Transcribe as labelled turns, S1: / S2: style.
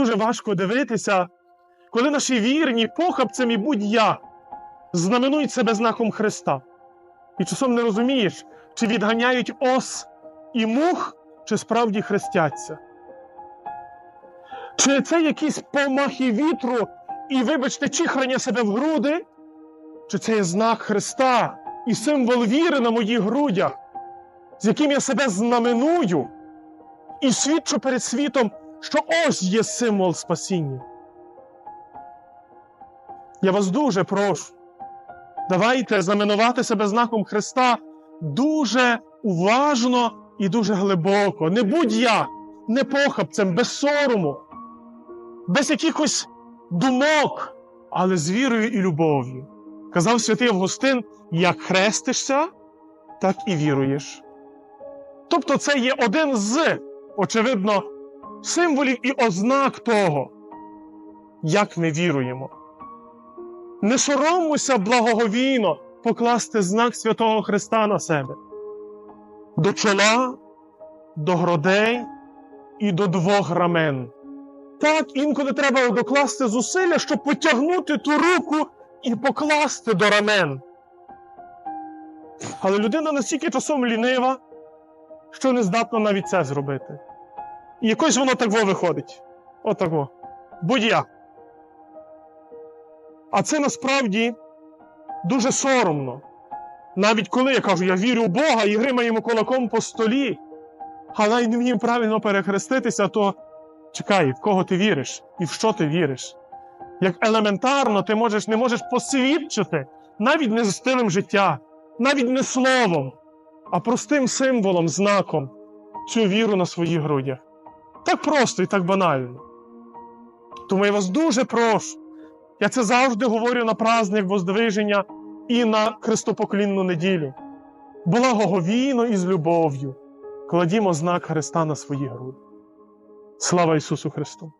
S1: Дуже важко дивитися, коли наші вірні похабцем і будь-я знаменують себе знаком Христа. І часом не розумієш, чи відганяють ос і мух, чи справді хрестяться. Чи це якісь помахи вітру і, вибачте, чихрання себе в груди, чи це є знак Христа і символ віри на моїх грудях, з яким я себе знаменую і свідчу перед світом, що ось є символ спасіння. Я вас дуже прошу. Давайте знаменувати себе знаком Христа дуже уважно і дуже глибоко. Не будь я, не похабцем, без сорому, без якихось думок, але з вірою і любов'ю. Казав святий Августин: як хрестишся, так і віруєш. Тобто, це є один з, очевидно, символів і ознак того, як ми віруємо. Не сороммося благоговійно покласти знак Святого Христа на себе. До чола, до грудей і до двох рамен. Так, інколи треба докласти зусилля, щоб потягнути ту руку і покласти до рамен. Але людина настільки часом лінива, що не здатна навіть це зробити. І якось воно так во виходить. Отако. Будь я. А це насправді дуже соромно. Навіть коли я кажу, я вірю в Бога і гримаємо кулаком по столі, але й не вмію правильно перехреститися, то чекай, в кого ти віриш і в що ти віриш. Як елементарно ти можеш, не можеш посвідчити навіть не стилем життя, навіть не словом, а простим символом, знаком цю віру на своїх грудях. Так просто і так банально. Тому я вас дуже прошу. Я це завжди говорю на праздник Воздвиження і на Христопоклінну неділю. Благоговійно і з любов'ю кладімо знак Христа на свої груди. Слава Ісусу Христу!